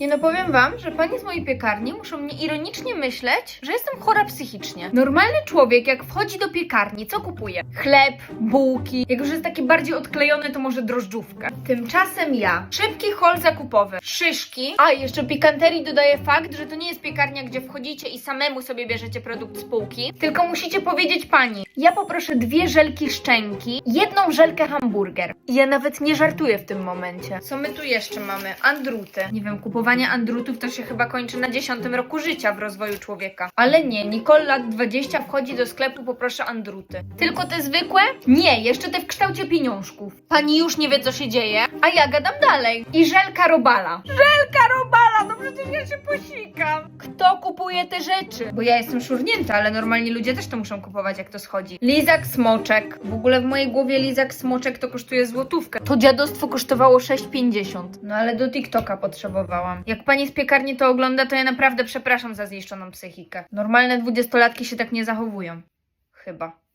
Nie no, powiem wam, że panie z mojej piekarni muszą mnie ironicznie myśleć, że jestem chora psychicznie. Normalny człowiek, jak wchodzi do piekarni, co kupuje? Chleb, bułki. Jak już jest taki bardziej odklejony, to może drożdżówkę. Tymczasem ja. Szybki hol zakupowy. Szyszki. A, jeszcze pikanterii dodaję fakt, że to nie jest piekarnia, gdzie wchodzicie i samemu sobie bierzecie produkt z półki, tylko musicie powiedzieć pani, ja poproszę dwie żelki szczęki, jedną żelkę hamburger. Ja nawet nie żartuję w tym momencie. Co my tu jeszcze mamy? Andruty. Nie wiem, andrutów to się chyba kończy na 10 roku życia w rozwoju człowieka. Ale nie, Nicole lat 20 wchodzi do sklepu, poproszę andruty. Tylko te zwykłe? Nie, jeszcze te w kształcie pieniążków. Pani już nie wie, co się dzieje, a ja gadam dalej. I żelka robala. Żelka robala, przecież ja się posikam. Kto kupuje te rzeczy? Bo ja jestem szurnięta, ale normalni ludzie też to muszą kupować, jak to schodzi. Lizak smoczek. W ogóle w mojej głowie lizak smoczek to kosztuje złotówkę. To dziadostwo kosztowało 6,50. No ale do TikToka potrzebowałam. Jak pani z piekarni to ogląda, to ja naprawdę przepraszam za zniszczoną psychikę. Normalne dwudziestolatki się tak nie zachowują. Chyba.